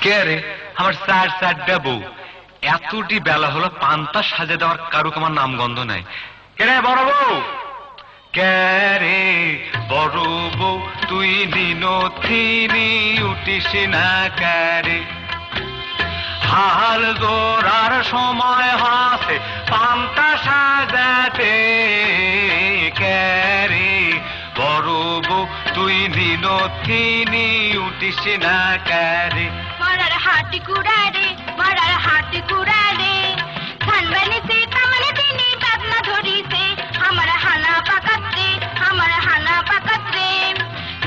কে রে? আমার sir sir দেবো এতটি বেলা হলো পান্তা সাজে দেওয়ার কারুক আমার নাম গন্ধ নাই। কে রে বড় বউ? কে রে বড় বউ? তুই দিনথিনি উঠিস না ক্যারে হাল জোরার সময় হাসে পান্তা সাজাতে বউ তুই দিনথিনি উঠিস না ক্যারে মরার হাতি কুড়ারে মরার হাটি কুড়ারে। তিনি বাদনা ধরিছে আমার হানা পাকাত্রে আমার হানা পাকাত্রে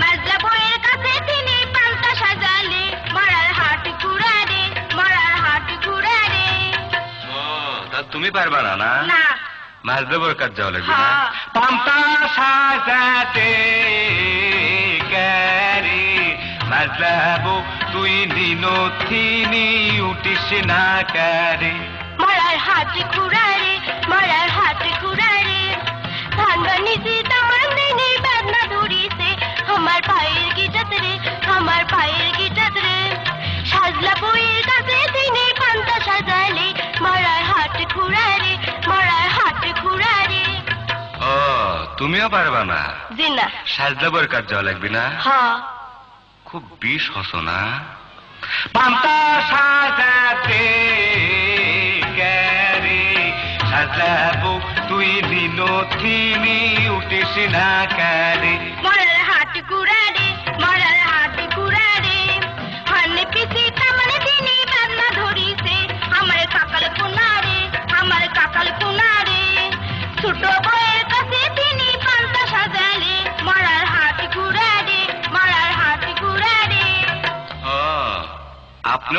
মাজলা বইয়ের কাছে তিনি পান্তা সাজালে মরার হাটি কুড়ারে মরার হাটি কুড়ারে। ও তা তুমি পারবা না না? দেবর কাজ যাওয়া লাগবে না? হ্যাঁ। পান্তা সাজাতে। দেবো তুই দিনথিনি উঠিস না ক্যারে মরার হাটি কুড়ারে মরার হাটি কুড়ারে খানবানিতে তামান তিনি বাদনা ধরিছে। আমার পায়ের গিটাত রে আমার পায়ের গিটাত রে। সাজলা বইয়ের কাছে তিনি পান্তা সাজালে। মরার হাট খুঁড়ারে মরার হাট খুঁড়ারে ও তুমিও পারবা না? জিনা সাজ দেবর কাজ যাওয়া লাগবে না? হ্যাঁ। খুব বিষ হস না? পান্তা সাজাতে সাজাবো তুই দিনথিনি উঠিস না ক্যারে।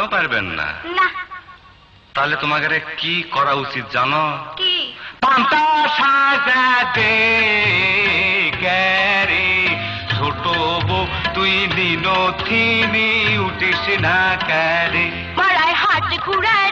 আপনিও পারবেন না। তাহলে তোমাকে কি করা উচিত জানো? পান্তা সাজাতে ছোট বউ তুই দিনথিনি উঠিস না ক্যারে। মরার হাত কুড়ারে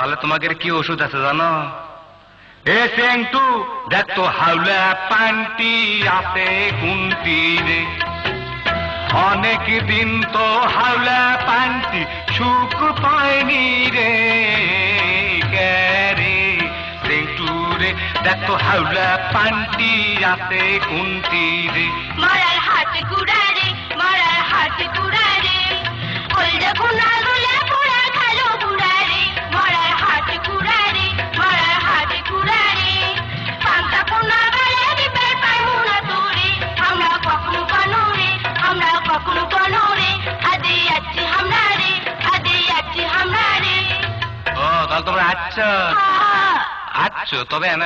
তাহলে তোমাকে কি ওষুধ আছে জানো? এ সেন্টু দেখ তো হাওলা পান্টি আছে কুন্তি রে। অনেক দিন তো হাওলা পান্টি সুখ পায়নি রে। ক্যারে সেন্টু রে, দেখ তো হাওলা পান্টি আছে কুন্তি রে। আচ্ছা হা আচ্ছা তবে এনা